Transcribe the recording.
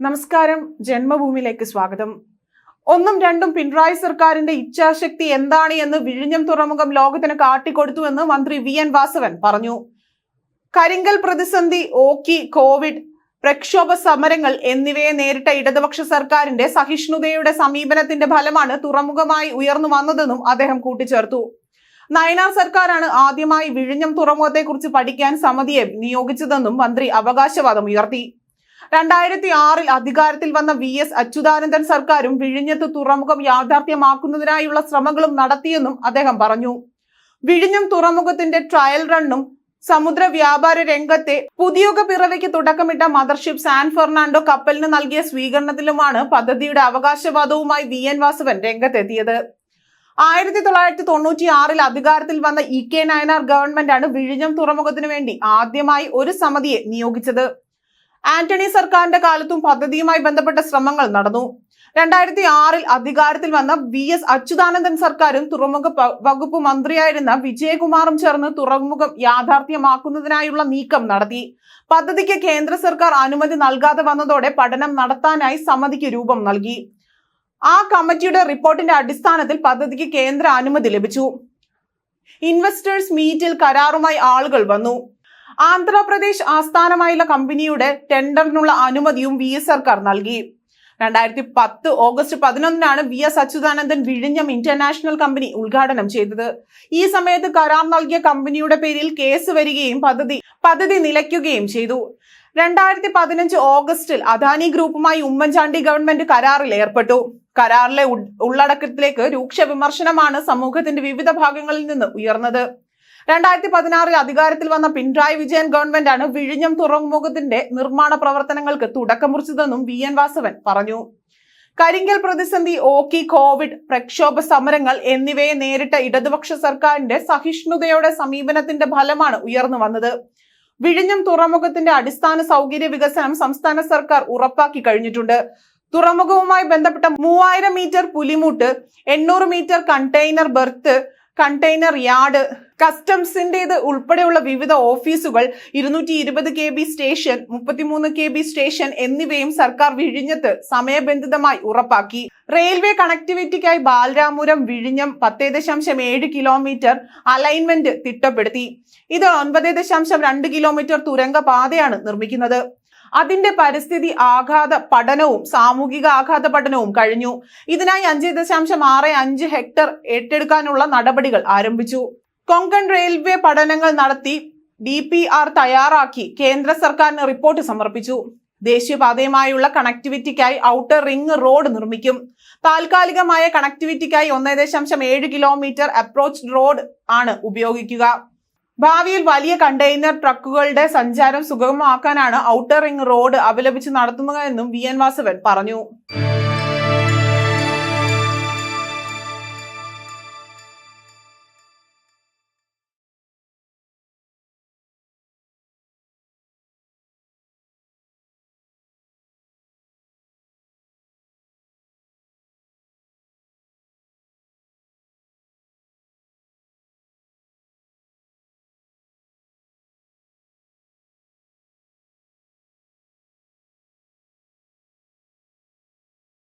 നമസ്കാരം. ജന്മഭൂമിയിലേക്ക് സ്വാഗതം. ഒന്നും രണ്ടും പിണറായി സർക്കാരിന്റെ ഇച്ഛാശക്തി എന്താണ് എന്ന് വിഴിഞ്ഞം തുറമുഖം ലോകത്തിന് കാട്ടിക്കൊടുത്തുവെന്ന് മന്ത്രി വി എൻ വാസവൻ പറഞ്ഞു. കരിങ്കൽ പ്രതിസന്ധി ഓക്കി കോവിഡ് പ്രക്ഷോഭ സമരങ്ങൾ എന്നിവയെ നേരിട്ട ഇടതുപക്ഷ സർക്കാരിന്റെ സഹിഷ്ണുതയുടെ സമീപനത്തിന്റെ ഫലമാണ് തുറമുഖമായി ഉയർന്നു വന്നതെന്നും അദ്ദേഹം കൂട്ടിച്ചേർത്തു. നയനാർ സർക്കാരാണ് ആദ്യമായി വിഴിഞ്ഞം തുറമുഖത്തെക്കുറിച്ച് പഠിക്കാൻ സമിതിയെ നിയോഗിച്ചതെന്നും മന്ത്രി അവകാശവാദം ഉയർത്തി രണ്ടായിരത്തി ആറിൽ അധികാരത്തിൽ വന്ന വി എസ് അച്യുതാനന്ദൻ സർക്കാരും വിഴിഞ്ഞത്ത് തുറമുഖം യാഥാർത്ഥ്യമാക്കുന്നതിനായുള്ള ശ്രമങ്ങളും നടത്തിയെന്നും അദ്ദേഹം പറഞ്ഞു. വിഴിഞ്ഞം തുറമുഖത്തിന്റെ ട്രയൽ റണ്ണും സമുദ്ര വ്യാപാര രംഗത്തെ പുതിയുഗ പിറവിക്ക് തുടക്കമിട്ട മദർഷിപ്പ് സാൻ ഫെർണാണ്ടോ കപ്പലിന് നൽകിയ സ്വീകരണത്തിലുമാണ് പദ്ധതിയുടെ അവകാശവാദവുമായി വി എൻ വാസവൻ രംഗത്തെത്തിയത്. ആയിരത്തി തൊള്ളായിരത്തി തൊണ്ണൂറ്റി ആറിൽ അധികാരത്തിൽ വന്ന ഇ കെ നയനാർ ഗവൺമെന്റാണ് വിഴിഞ്ഞം തുറമുഖത്തിനു വേണ്ടി ആദ്യമായി ഒരു സമിതിയെ നിയോഗിച്ചത്. ആന്റണി സർക്കാരിന്റെ കാലത്തും പദ്ധതിയുമായി ബന്ധപ്പെട്ട ശ്രമങ്ങൾ നടന്നു. രണ്ടായിരത്തി ആറിൽ അധികാരത്തിൽ വന്ന വി എസ് അച്യുതാനന്ദൻ സർക്കാരും തുറമുഖ വകുപ്പ് മന്ത്രിയായിരുന്ന വിജയകുമാറും ചേർന്ന് തുറമുഖം യാഥാർത്ഥ്യമാക്കുന്നതിനായുള്ള നീക്കം നടത്തി. പദ്ധതിക്ക് കേന്ദ്ര സർക്കാർ അനുമതി നൽകാതെ വന്നതോടെ പഠനം നടത്താനായി സമിതിക്ക് രൂപം നൽകി. ആ കമ്മിറ്റിയുടെ റിപ്പോർട്ടിന്റെ അടിസ്ഥാനത്തിൽ പദ്ധതിക്ക് കേന്ദ്ര അനുമതി ലഭിച്ചു. ഇൻവെസ്റ്റേഴ്സ് മീറ്റിൽ കരാറുമായി ആളുകൾ വന്നു. ആന്ധ്രാപ്രദേശ് ആസ്ഥാനമായുള്ള കമ്പനിയുടെ ടെൻഡറിനുള്ള അനുമതിയും വി സർക്കാർ നൽകി. രണ്ടായിരത്തി പത്ത് ഓഗസ്റ്റ് പതിനൊന്നിനാണ് വി എസ് അച്യുതാനന്ദൻ വിഴിഞ്ഞം ഇന്റർനാഷണൽ കമ്പനി ഉദ്ഘാടനം ചെയ്തത്. ഈ സമയത്ത് കരാർ നൽകിയ കമ്പനിയുടെ പേരിൽ കേസ് വരികയും പദ്ധതി പദ്ധതി നിലയ്ക്കുകയും ചെയ്തു. രണ്ടായിരത്തി പതിനഞ്ച് ഓഗസ്റ്റിൽ അദാനി ഗ്രൂപ്പുമായി ഉമ്മൻചാണ്ടി ഗവൺമെന്റ് കരാറിൽ ഏർപ്പെട്ടു. കരാറിലെ ഉള്ളടക്കത്തിലേക്ക് രൂക്ഷ വിമർശനമാണ് സമൂഹത്തിന്റെ വിവിധ ഭാഗങ്ങളിൽ നിന്ന് ഉയർന്നത്. രണ്ടായിരത്തി പതിനാറിൽ അധികാരത്തിൽ വന്ന പിണറായി വിജയൻ ഗവൺമെന്റ് ആണ് വിഴിഞ്ഞം തുറമുഖത്തിന്റെ നിർമ്മാണ പ്രവർത്തനങ്ങൾക്ക് തുടക്കം കുറിച്ചതെന്നും വി എൻ വാസവൻ പറഞ്ഞു. കരിങ്കൽ പ്രതിസന്ധി ഓക്കി കോവിഡ് പ്രക്ഷോഭ സമരങ്ങൾ എന്നിവയെ നേരിട്ട ഇടതുപക്ഷ സർക്കാരിന്റെ സഹിഷ്ണുതയുടെ സമീപനത്തിന്റെ ഫലമാണ് ഉയർന്നു വന്നത്. വിഴിഞ്ഞം തുറമുഖത്തിന്റെ അടിസ്ഥാന സൗകര്യ വികസനം സംസ്ഥാന സർക്കാർ ഉറപ്പാക്കി കഴിഞ്ഞിട്ടുണ്ട്. തുറമുഖവുമായി ബന്ധപ്പെട്ട മൂവായിരം മീറ്റർ പുലിമുട്ട് എണ്ണൂറ് meter container berth container yard കസ്റ്റംസിന്റേത് ഉൾപ്പെടെയുള്ള വിവിധ ഓഫീസുകൾ ഇരുന്നൂറ്റി ഇരുപത് കെ ബി സ്റ്റേഷൻ മുപ്പത്തിമൂന്ന് കെ ബി സ്റ്റേഷൻ എന്നിവയും സർക്കാർ വിഴിഞ്ഞത്ത് സമയബന്ധിതമായി ഉറപ്പാക്കി. റെയിൽവേ കണക്ടിവിറ്റിക്കായി ബാലരാമപുരം വിഴിഞ്ഞം പത്തേ ദശാംശം ഏഴ് കിലോമീറ്റർ അലൈൻമെന്റ് തിട്ടപ്പെടുത്തി. ഇത് ഒൻപത് ദശാംശം രണ്ട് കിലോമീറ്റർ തുരങ്ക പാതയാണ് നിർമ്മിക്കുന്നത്. അതിന്റെ പരിസ്ഥിതി ആഘാത പഠനവും സാമൂഹിക ആഘാത പഠനവും കഴിഞ്ഞു. ഇതിനായി അഞ്ച് ദശാംശം ആറ് അഞ്ച് ഹെക്ടർ ഏറ്റെടുക്കാനുള്ള നടപടികൾ ആരംഭിച്ചു. കൊങ്കൺ റെയിൽവേ പഠനങ്ങൾ നടത്തി ഡി പി ആർ തയ്യാറാക്കി കേന്ദ്ര സർക്കാരിന് റിപ്പോർട്ട് സമർപ്പിച്ചു. ദേശീയപാതയുമായുള്ള കണക്ടിവിറ്റിക്കായി ഔട്ടർ റിംഗ് റോഡ് നിർമ്മിക്കും. താൽക്കാലികമായ കണക്ടിവിറ്റിക്കായി ഒന്നേ ദശാംശം ഏഴ് കിലോമീറ്റർ അപ്രോച്ച് റോഡ് ആണ് ഉപയോഗിക്കുക. ഭാവിയിൽ വലിയ കണ്ടെയ്നർ ട്രക്കുകളുടെ സഞ്ചാരം സുഗമമാക്കാനാണ് ഔട്ടർ റിംഗ് റോഡ് അപലപിച്ച് നടത്തുന്നതെന്നും വി എൻ വാസവൻ പറഞ്ഞു.